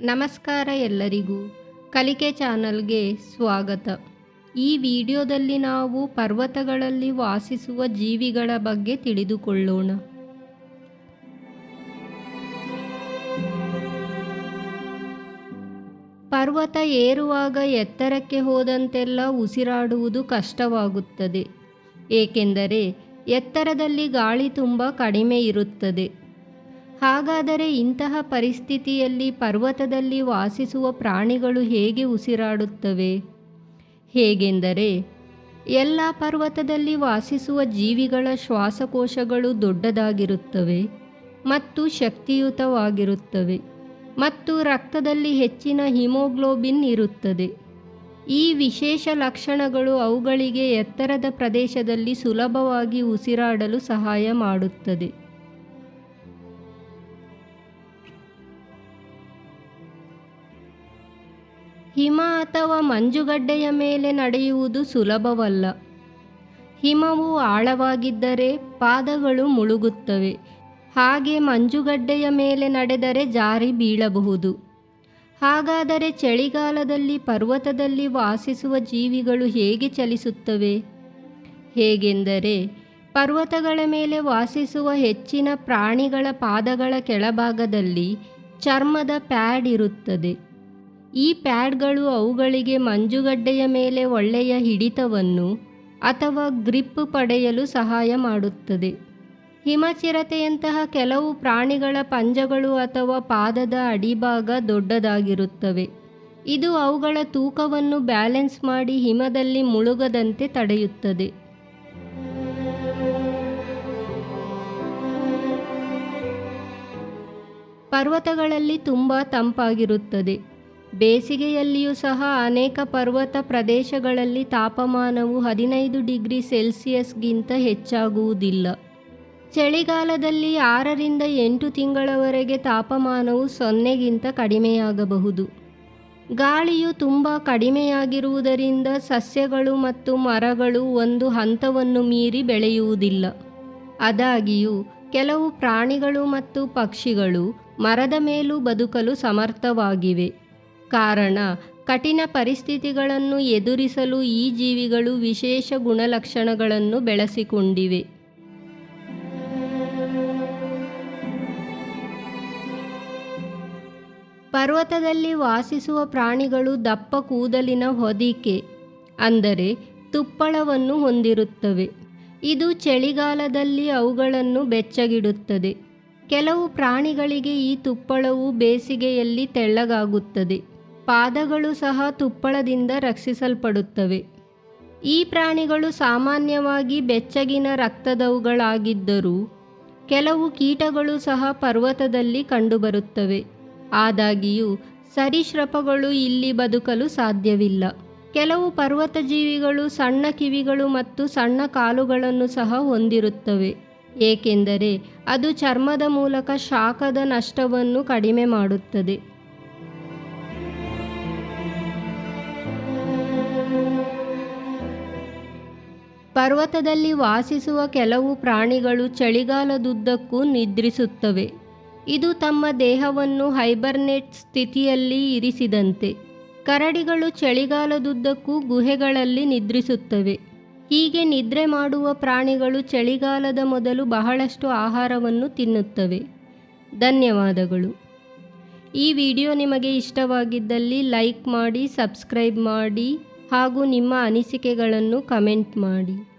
ನಮಸ್ಕಾರ ಎಲ್ಲರಿಗೂ ಕಲಿಕೆ ಚಾನಲ್ಗೆ ಸ್ವಾಗತ. ಈ ವಿಡಿಯೋದಲ್ಲಿ ನಾವು ಪರ್ವತಗಳಲ್ಲಿ ವಾಸಿಸುವ ಜೀವಿಗಳ ಬಗ್ಗೆ ತಿಳಿದುಕೊಳ್ಳೋಣ. ಪರ್ವತ ಏರುವಾಗ ಎತ್ತರಕ್ಕೆ ಹೋದಂತೆಲ್ಲ ಉಸಿರಾಡುವುದು ಕಷ್ಟವಾಗುತ್ತದೆ. ಏಕೆಂದರೆ ಎತ್ತರದಲ್ಲಿ ಗಾಳಿ ತುಂಬ ಕಡಿಮೆ ಇರುತ್ತದೆ. ಹಾಗಾದರೆ ಇಂತಹ ಪರಿಸ್ಥಿತಿಯಲ್ಲಿ ಪರ್ವತದಲ್ಲಿ ವಾಸಿಸುವ ಪ್ರಾಣಿಗಳು ಹೇಗೆ ಉಸಿರಾಡುತ್ತವೆ? ಹೇಗೆಂದರೆ ಎಲ್ಲ ಪರ್ವತದಲ್ಲಿ ವಾಸಿಸುವ ಜೀವಿಗಳ ಶ್ವಾಸಕೋಶಗಳು ದೊಡ್ಡದಾಗಿರುತ್ತವೆ ಮತ್ತು ಶಕ್ತಿಯುತವಾಗಿರುತ್ತವೆ. ಮತ್ತು ರಕ್ತದಲ್ಲಿ ಹೆಚ್ಚಿನ ಹಿಮೋಗ್ಲೋಬಿನ್ ಇರುತ್ತದೆ. ಈ ವಿಶೇಷ ಲಕ್ಷಣಗಳು ಅವುಗಳಿಗೆ ಎತ್ತರದ ಪ್ರದೇಶದಲ್ಲಿ ಸುಲಭವಾಗಿ ಉಸಿರಾಡಲು ಸಹಾಯ ಮಾಡುತ್ತದೆ. ಹಿಮ ಅಥವಾ ಮಂಜುಗಡ್ಡೆಯ ಮೇಲೆ ನಡೆಯುವುದು ಸುಲಭವಲ್ಲ. ಹಿಮವು ಆಳವಾಗಿದ್ದರೆ ಪಾದಗಳು ಮುಳುಗುತ್ತವೆ. ಹಾಗೆ ಮಂಜುಗಡ್ಡೆಯ ಮೇಲೆ ನಡೆದರೆ ಜಾರಿ ಬೀಳಬಹುದು. ಹಾಗಾದರೆ ಚಳಿಗಾಲದಲ್ಲಿ ಪರ್ವತದಲ್ಲಿ ವಾಸಿಸುವ ಜೀವಿಗಳು ಹೇಗೆ ಚಲಿಸುತ್ತವೆ? ಹೇಗೆಂದರೆ, ಪರ್ವತಗಳ ಮೇಲೆ ವಾಸಿಸುವ ಹೆಚ್ಚಿನ ಪ್ರಾಣಿಗಳ ಪಾದಗಳ ಕೆಳಭಾಗದಲ್ಲಿ ಚರ್ಮದ ಪ್ಯಾಡ್ ಇರುತ್ತದೆ. ಈ ಪ್ಯಾಡ್ಗಳು ಅವುಗಳಿಗೆ ಮಂಜುಗಡ್ಡೆಯ ಮೇಲೆ ಒಳ್ಳೆಯ ಹಿಡಿತವನ್ನು ಅಥವಾ ಗ್ರಿಪ್ ಪಡೆಯಲು ಸಹಾಯ ಮಾಡುತ್ತದೆ. ಹಿಮಚಿರತೆಯಂತಹ ಕೆಲವು ಪ್ರಾಣಿಗಳ ಪಂಜಗಳು ಅಥವಾ ಪಾದದ ಅಡಿಭಾಗ ದೊಡ್ಡದಾಗಿರುತ್ತವೆ. ಇದು ಅವುಗಳ ತೂಕವನ್ನು ಬ್ಯಾಲೆನ್ಸ್ ಮಾಡಿ ಹಿಮದಲ್ಲಿ ಮುಳುಗದಂತೆ ತಡೆಯುತ್ತದೆ. ಪರ್ವತಗಳಲ್ಲಿ ತುಂಬ ತಂಪಾಗಿರುತ್ತದೆ. ಬೇಸಿಗೆಯಲ್ಲಿಯೂ ಸಹ ಅನೇಕ ಪರ್ವತ ಪ್ರದೇಶಗಳಲ್ಲಿ ತಾಪಮಾನವು ಹದಿನೈದು ಡಿಗ್ರಿ ಸೆಲ್ಸಿಯಸ್ಗಿಂತ ಹೆಚ್ಚಾಗುವುದಿಲ್ಲ. ಚಳಿಗಾಲದಲ್ಲಿ ಆರರಿಂದ ಎಂಟು ತಿಂಗಳವರೆಗೆ ತಾಪಮಾನವು ಸೊನ್ನೆಗಿಂತ ಕಡಿಮೆಯಾಗಬಹುದು. ಗಾಳಿಯು ತುಂಬ ಕಡಿಮೆಯಾಗಿರುವುದರಿಂದ ಸಸ್ಯಗಳು ಮತ್ತು ಮರಗಳು ಒಂದು ಹಂತವನ್ನು ಮೀರಿ ಬೆಳೆಯುವುದಿಲ್ಲ. ಆದಾಗಿಯೂ, ಕೆಲವು ಪ್ರಾಣಿಗಳು ಮತ್ತು ಪಕ್ಷಿಗಳು ಮರದ ಮೇಲೂ ಬದುಕಲು ಸಮರ್ಥವಾಗಿವೆ. ಕಾರಣ, ಕಠಿಣ ಪರಿಸ್ಥಿತಿಗಳನ್ನು ಎದುರಿಸಲು ಈ ಜೀವಿಗಳು ವಿಶೇಷ ಗುಣಲಕ್ಷಣಗಳನ್ನು ಬೆಳೆಸಿಕೊಂಡಿವೆ. ಪರ್ವತದಲ್ಲಿ ವಾಸಿಸುವ ಪ್ರಾಣಿಗಳು ದಪ್ಪ ಕೂದಲಿನ ಹೊದಿಕೆ, ಅಂದರೆ ತುಪ್ಪಳವನ್ನು ಹೊಂದಿರುತ್ತವೆ. ಇದು ಚಳಿಗಾಲದಲ್ಲಿ ಅವುಗಳನ್ನು ಬೆಚ್ಚಗಿಡುತ್ತದೆ. ಕೆಲವು ಪ್ರಾಣಿಗಳಿಗೆ ಈ ತುಪ್ಪಳವು ಬೇಸಿಗೆಯಲ್ಲಿ ತೆಳ್ಳಗಾಗುತ್ತದೆ. ಪಾದಗಳು ಸಹ ತುಪ್ಪಳದಿಂದ ರಕ್ಷಿಸಲ್ಪಡುತ್ತವೆ. ಈ ಪ್ರಾಣಿಗಳು ಸಾಮಾನ್ಯವಾಗಿ ಬೆಚ್ಚಗಿನ ರಕ್ತದವುಗಳಾಗಿದ್ದರೂ, ಕೆಲವು ಕೀಟಗಳು ಸಹ ಪರ್ವತದಲ್ಲಿ ಕಂಡುಬರುತ್ತವೆ. ಆದಾಗಿಯೂ, ಸರೀಸೃಪಗಳು ಇಲ್ಲಿ ಬದುಕಲು ಸಾಧ್ಯವಿಲ್ಲ. ಕೆಲವು ಪರ್ವತ ಜೀವಿಗಳು ಸಣ್ಣ ಕಿವಿಗಳು ಮತ್ತು ಸಣ್ಣ ಕಾಲುಗಳನ್ನು ಸಹ ಹೊಂದಿರುತ್ತವೆ. ಏಕೆಂದರೆ, ಅದು ಚರ್ಮದ ಮೂಲಕ ಶಾಖದ ನಷ್ಟವನ್ನು ಕಡಿಮೆ ಮಾಡುತ್ತದೆ. ಪರ್ವತದಲ್ಲಿ ವಾಸಿಸುವ ಕೆಲವು ಪ್ರಾಣಿಗಳು ಚಳಿಗಾಲದುದ್ದಕ್ಕೂ ನಿದ್ರಿಸುತ್ತವೆ. ಇದು ತಮ್ಮ ದೇಹವನ್ನು ಹೈಬರ್ನೆಟ್ ಸ್ಥಿತಿಯಲ್ಲಿ ಇರಿಸಿದಂತೆ. ಕರಡಿಗಳು ಚಳಿಗಾಲದುದ್ದಕ್ಕೂ ಗುಹೆಗಳಲ್ಲಿ ನಿದ್ರಿಸುತ್ತವೆ. ಹೀಗೆ ನಿದ್ರೆ ಮಾಡುವ ಪ್ರಾಣಿಗಳು ಚಳಿಗಾಲದ ಮೊದಲು ಬಹಳಷ್ಟು ಆಹಾರವನ್ನು ತಿನ್ನುತ್ತವೆ. ಧನ್ಯವಾದಗಳು. ಈ ವಿಡಿಯೋ ನಿಮಗೆ ಇಷ್ಟವಾಗಿದ್ದಲ್ಲಿ ಲೈಕ್ ಮಾಡಿ, ಸಬ್ಸ್ಕ್ರೈಬ್ ಮಾಡಿ ಹಾಗೂ ನಿಮ್ಮ ಅನಿಸಿಕೆಗಳನ್ನು ಕಮೆಂಟ್ ಮಾಡಿ.